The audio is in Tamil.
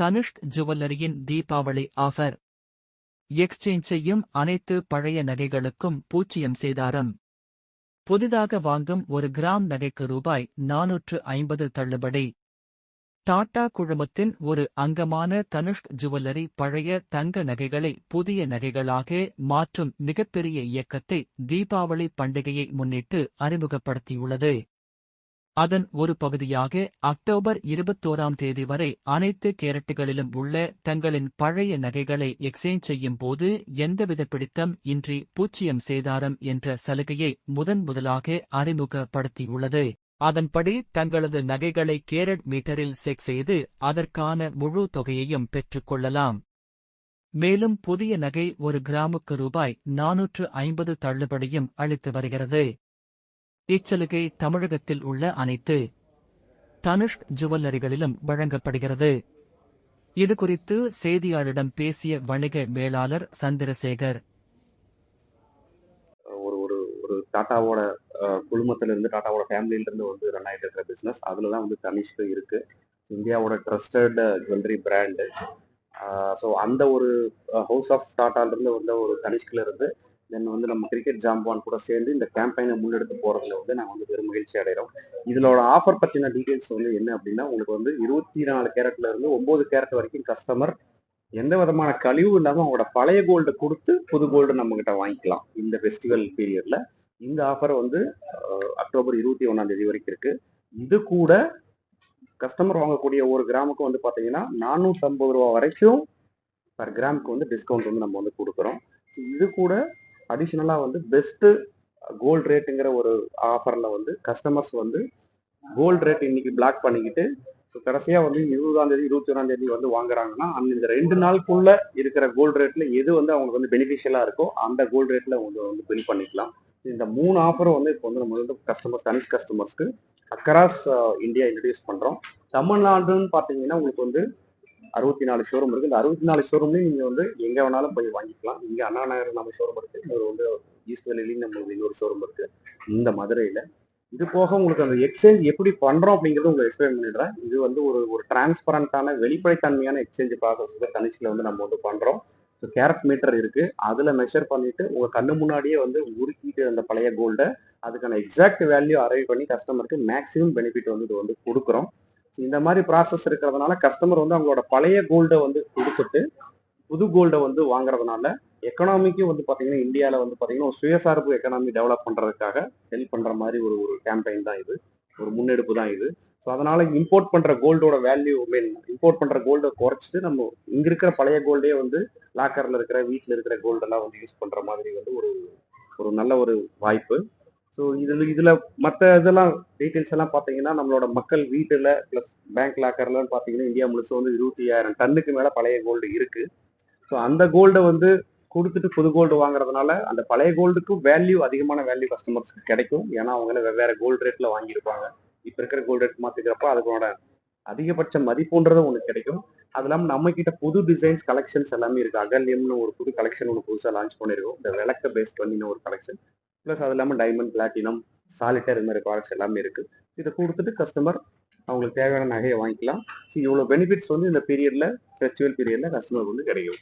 தனுஷ்க் ஜுவல்லரியின் தீபாவளி ஆஃபர். எக்ஸ்சேஞ்ச் செய்யும் அனைத்து பழைய நகைகளுக்கும் பூச்சியம் சேதாரம். புதிதாக வாங்கும் ஒரு கிராம் நகைக்கு ரூபாய் நானூற்று ஐம்பது தள்ளுபடி. டாடா குழுமத்தின் ஒரு அங்கமான தனுஷ்க் ஜுவல்லரி பழைய தங்க நகைகளை புதிய நகைகளாக மாற்றும் மிகப்பெரிய இயக்கத்தை தீபாவளி பண்டிகையை முன்னிட்டு அறிமுகப்படுத்தியுள்ளது. அதன் ஒரு பகுதியாக அக்டோபர் இருபத்தோராம் தேதி வரை அனைத்து கேரட்டுகளிலும் உள்ள தங்களின் பழைய நகைகளை எக்ஸ்சேஞ்ச் செய்யும் போது எந்தவித பிடித்தம் இன்றி பூச்சியம் சேதாரம் என்ற சலுகையை முதன் முதலாக அறிமுகப்படுத்தியுள்ளது. அதன்படி தங்களது நகைகளை கேரட் மீட்டரில் செக் செய்து அதற்கான முழு தொகையையும் பெற்றுக்கொள்ளலாம் மேலும் புதிய நகை ஒரு கிராமுக்கு ரூபாய் நானூற்று ஐம்பது தள்ளுபடியும் அளித்து வருகிறது. இச்சலுகை தமிழகத்தில் உள்ள அனைத்து தனுஷ்க் ஜுவல்லரிகளிலும் வழங்கப்படுகிறது. இதுகுறித்து செய்தியாளரிடம் பேசிய வணிக மேலாளர் சந்திரசேகர். ஒரு ஒரு ஒரு டாட்டாவோட குழுமத்துல இருந்து டாட்டாவோட ஃபேமிலியில இருந்து வந்து ரன் ஆகிட்டு இருக்கிற பிசினஸ் அதுல தான் வந்து தனிஷ்க இருக்கு. இந்தியாவோட ட்ரஸ்டட் ஜுவல்லரி பிராண்டு ஸோ அந்த ஒரு ஹவுஸ் ஆஃப் டாட்டால இருந்து வந்த ஒரு தனிஷ்கில இருந்து தென் வந்து நம்ம கிரிக்கெட் ஜாம்பான் கூட சேர்ந்து இந்த கேம்பெயினை முன்னெடுத்து போறதுல வந்து நாங்கள் வந்து பெரும் மகிழ்ச்சி அடைகிறோம் இதோட ஆஃபர் பற்றின டீட்டெயில்ஸ் வந்து என்ன அப்படின்னா உங்களுக்கு வந்து இருபத்தி நாலு கேரட்ல இருந்து ஒன்பது கேரட் வரைக்கும் கஸ்டமர் எந்த விதமான கழிவு இல்லாமல் அவங்களோட பழைய கோல்டு கொடுத்து புது கோல்டு நம்ம கிட்ட வாங்கிக்கலாம். இந்த ஃபெஸ்டிவல் பீரியட்ல இந்த ஆஃபர் வந்து அக்டோபர் இருபத்தி ஒன்றாம் தேதி வரைக்கும் இருக்கு. இது கூட கஸ்டமர் வாங்கக்கூடிய ஒரு கிராமுக்கு வந்து பார்த்தீங்கன்னா நானூற்றம்பது ரூபா வரைக்கும் பர் கிராமுக்கு வந்து டிஸ்கவுண்ட் வந்து நம்ம வந்து கொடுக்குறோம். இது கூட அடிஷ்னலாக வந்து பெஸ்ட்டு கோல்ட் ரேட்டுங்கிற ஒரு ஆஃபரில் வந்து கஸ்டமர்ஸ் வந்து கோல்ட் ரேட் இன்னைக்கு பிளாக் பண்ணிக்கிட்டு ஸோ கடைசியாக வந்து இருபதாம் தேதி இருபத்தி ஒன்றாம் தேதி வந்து வாங்குறாங்கன்னா அந்த இந்த ரெண்டு நாளுக்குள்ள இருக்கிற கோல்டு ரேட்ல எது வந்து அவங்களுக்கு வந்து பெனிஃபிஷியலாக இருக்கோ அந்த கோல்டு ரேட்ல அவங்க வந்து பில் பண்ணிக்கலாம். இந்த மூணு ஆஃபரும் வந்து இப்போ வந்து நம்ம வந்து கஸ்டமர்ஸ் தனிஷ் கஸ்டமர்ஸ்க்கு அக்கராஸ் இந்தியா இன்ட்ரடியூஸ் பண்ணுறோம் தமிழ்நாடுன்னு பார்த்தீங்கன்னா உங்களுக்கு வந்து அறுபத்தி நாலு ஷோரூம் இருக்கு. இந்த அறுபத்தி நாலு ஷோரூம்லையும் நீங்க வந்து எங்க வேணாலும் போய் வாங்கிக்கலாம். இங்க அண்ணா நகர் நம்ம ஷோரூம் இருக்கு. இன்னொரு வந்து ஈஸ்ட் வேலையிலையும் நம்மளுக்கு இன்னொரு ஷோரூம் இருக்கு. இந்த மதுரையில. இது போக உங்களுக்கு அந்த எக்ஸ்சேஞ்ச் எப்படி பண்றோம் அப்படிங்கிறது உங்களுக்கு எக்ஸ்பிளைன் பண்ணிடுறேன். இது வந்து ஒரு ஒரு டிரான்ஸ்பரண்டான வெளிப்படைத்தன்மையான எக்ஸ்சேஞ்ச் ப்ராசஸ் வந்து தனிச்சில வந்து நம்ம வந்து பண்றோம். ஸோ கேரட் மீட்டர் இருக்கு. அதுல மெஷர் பண்ணிட்டு உங்க கண்ணு முன்னாடியே வந்து உருக்கிட்டு அந்த பழைய கோல்டை அதுக்கான எக்ஸாக்ட் வேல்யூ அரைவ் பண்ணி கஸ்டமருக்கு மேக்ஸிமம் பெனிஃபிட் வந்து இது வந்து கொடுக்குறோம். இந்த மாதிரி ப்ராசஸ் இருக்கிறதுனால கஸ்டமர் வந்து அவங்களோட பழைய கோல்டை வந்து கொடுத்துட்டு புது கோல்டை வந்து வாங்குறதுனால எக்கனாமிக்கும் வந்து பார்த்தீங்கன்னா இந்தியாவில் வந்து பார்த்தீங்கன்னா ஒரு சுயசார்பு எக்கனாமி டெவலப் பண்ணுறதுக்காக ஹெல்ப் பண்ணுற மாதிரி ஒரு ஒரு கேம்பெயின் தான் இது. ஒரு முன்னெடுப்பு தான் இது. ஸோ அதனால இம்போர்ட் பண்ணுற கோல்டோட வேல்யூ மீன் இம்போர்ட் பண்ணுற கோல்டை குறைச்சிட்டு நம்ம இங்கே இருக்கிற பழைய கோல்டே வந்து லாக்கரில் இருக்கிற வீட்டில் இருக்கிற கோல்டெல்லாம் வந்து யூஸ் பண்ணுற மாதிரி வந்து ஒரு ஒரு நல்ல ஒரு வாய்ப்பு. ஸோ இதுல இதுல மற்ற இதெல்லாம் டீட்டெயில்ஸ் எல்லாம் பார்த்தீங்கன்னா நம்மளோட மக்கள் வீட்டில் ப்ளஸ் பேங்க் லாக்கர்லாம் பார்த்தீங்கன்னா இந்தியா முழுசும் வந்து இருபத்தி ஆயிரம் டன்னுக்கு மேல பழைய கோல்டு இருக்கு. ஸோ அந்த கோல்டை வந்து கொடுத்துட்டு புது கோல்டு வாங்குறதுனால அந்த பழைய கோல்டுக்கு வேல்யூ அதிகமான வேல்யூ கஸ்டமர்ஸ்க்கு கிடைக்கும். ஏன்னா அவங்கள வெவ்வேறு கோல்டு ரேட்ல வாங்கியிருப்பாங்க. இப்போ இருக்கிற கோல்டு ரேட் மாத்திக்கிறப்ப அதுக்கோட அதிகபட்ச மதிப்புன்றது ஒன்று கிடைக்கும். அது இல்லாமல் நம்ம கிட்ட புது டிசைன்ஸ் கலெக்ஷன்ஸ் எல்லாமே இருக்கு. அகல்யம்னு ஒரு புது கலெக்ஷன் ஒன்று புதுசாக லான்ச் பண்ணியிருக்கோம் இந்த விளக்க பேஸ் பண்ணின ஒரு கலெக்ஷன் ப்ளஸ் அது இல்லாமல் டைமண்ட் பிளாட்டினம் சாலிட்டர் இந்த மாதிரி ப்ராடக்ட்ஸ் எல்லாமே இருக்குது இதை கொடுத்துட்டு கஸ்டமர் அவங்களுக்கு தேவையான நகையை வாங்கிக்கலாம். ஸோ இவ்வளோ பெனிஃபிட்ஸ் வந்து இந்த பீரியடில் ஃபெஸ்டிவல் பீரியடில் கஸ்டமருக்கு வந்து கிடைக்கும்.